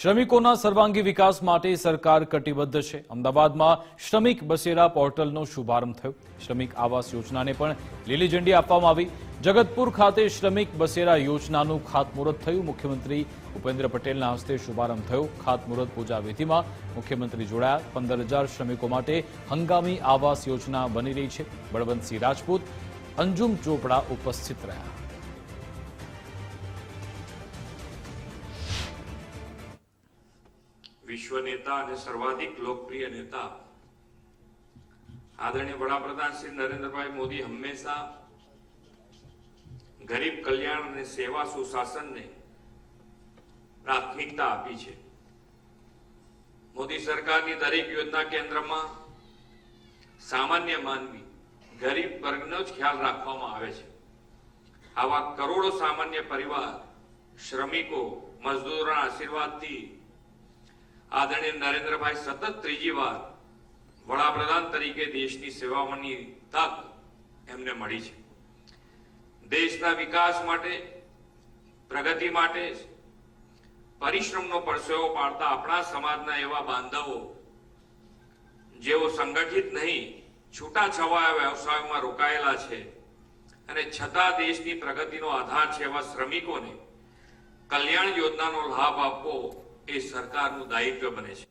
શ્રમિકોના સર્વાંગી વિકાસ માટે સરકાર કટિબદ્ધ છે. અમદાવાદમાં શ્રમિક બસેરા પોર્ટલનો શુભારંભ થયો. શ્રમિક આવાસ યોજનાને પણ લીલી ઝંડી આપવામાં આવી. જગતપુર ખાતે શ્રમિક બસેરા યોજનાનું ખાતમુહૂર્ત થયું. મુખ્યમંત્રી ભૂપેન્દ્ર પટેલના હસ્તે શુભારંભ થયો. ખાતમુહૂર્ત પૂજા વિધિમાં મુખ્યમંત્રી જોડાયા. પંદર હજાર શ્રમિકો માટે હંગામી આવાસ યોજના બની રહી છે. બળવંતસિંહ રાજપૂત, અંજુમ ચોપડા ઉપસ્થિત રહ્યા. વિશ્વ નેતા અને સર્વાધિક લોકપ્રિય નેતા. આદરણીય વડાપ્રધાન શ્રી નરેન્દ્રભાઈ મોદી હંમેશા ગરીબ કલ્યાણ અને સેવા સુશાસનને પ્રાથમિકતા આપી છે. મોદી સરકારની દરેક યોજના કેન્દ્રમાં સામાન્ય માનવી, ગરીબ વર્ગનો જ ખ્યાલ રાખવામાં આવે છે. આવા કરોડો સામાન્ય પરિવાર, શ્રમિકો, મજદૂરોના આશીર્વાદથી આદરણીય નરેન્દ્રભાઈ, સતત ત્રીજી વાર વડાપ્રધાન તરીકે દેશની સેવાઓની તક એમને મળી છે. દેશના વિકાસ માટે, પ્રગતિ માટે, પરિશ્રમનો પરસેવો પાડતા આપણા સમાજના એવા બાંધવો, જેઓ સંગઠિત નહીં, છૂટાછવાયા વ્યવસાયોમાં રોકાયેલા છે અને છતાં દેશની પ્રગતિનો આધાર છે એવા શ્રમિકોને કલ્યાણ યોજનાનો લાભ આપવો એ સરકારનું દાયિત્વ બને છે.